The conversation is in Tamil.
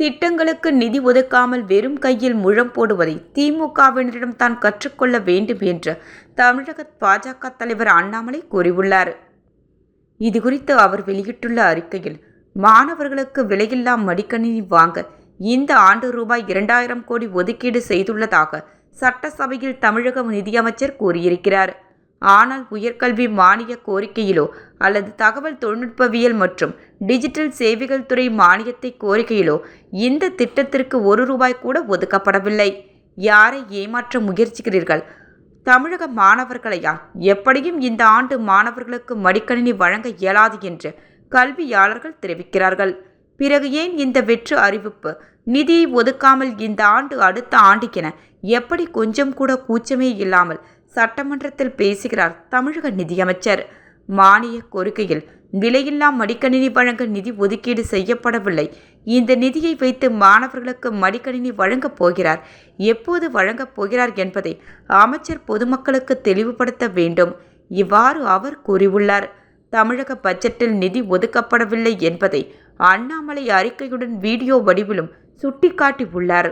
திட்டங்களுக்கு நிதி ஒதுக்காமல் வெறும் கையில் முழம் போடுவதை திமுகவினரிடம் தான் கற்றுக்கொள்ள வேண்டும் என்று தமிழக பாஜக தலைவர் அண்ணாமலை கூறியுள்ளார். இதுகுறித்து அவர் வெளியிட்டுள்ள அறிக்கையில் மாணவர்களுக்கு விலையில்லா மடிக்கணினி வாங்க இந்த ஆண்டு ரூபாய் இரண்டாயிரம் கோடி ஒதுக்கீடு செய்துள்ளதாக சட்டசபையில் தமிழக நிதியமைச்சர் கூறியிருக்கிறார். ஆனால் உயர்கல்வி மானிய கோரிக்கையிலோ அல்லது தகவல் தொழில்நுட்பவியல் மற்றும் டிஜிட்டல் சேவைகள் துறை மானியத்தை கோரிக்கையிலோ இந்த திட்டத்திற்கு ஒரு ரூபாய் கூட ஒதுக்கப்படவில்லை. யாரை ஏமாற்ற முயற்சிக்கிறீர்கள்? தமிழக மாணவர்களையா? எப்படியும் இந்த ஆண்டு மாணவர்களுக்கு மடிக்கணினி வழங்க இயலாது என்று கல்வியாளர்கள் தெரிவிக்கிறார்கள். பிறகு ஏன் இந்த வெற்று அறிவிப்பு? நிதியை ஒதுக்காமல் இந்த ஆண்டு அடுத்த ஆண்டுக்கென எப்படி கொஞ்சம் கூட கூச்சமே இல்லாமல் சட்டமன்றத்தில் பேசுகிறார் தமிழக நிதியமைச்சர். மானிய கோரிக்கையில் விலையில்லா மடிக்கணினி வழங்க நிதி ஒதுக்கீடு செய்யப்படவில்லை. இந்த நிதியை வைத்து மாணவர்களுக்கு மடிக்கணினி வழங்கப் போகிறார். எப்போது வழங்கப் போகிறார் என்பதை அமைச்சர் பொதுமக்களுக்கு தெளிவுபடுத்த வேண்டும். இவ்வாறு அவர் கூறியுள்ளார். தமிழக பட்ஜெட்டில் நிதி ஒதுக்கப்படவில்லை என்பதை அண்ணாமலை அறிக்கையுடன் வீடியோ வடிவிலும் சுட்டிக்காட்டியுள்ளார்.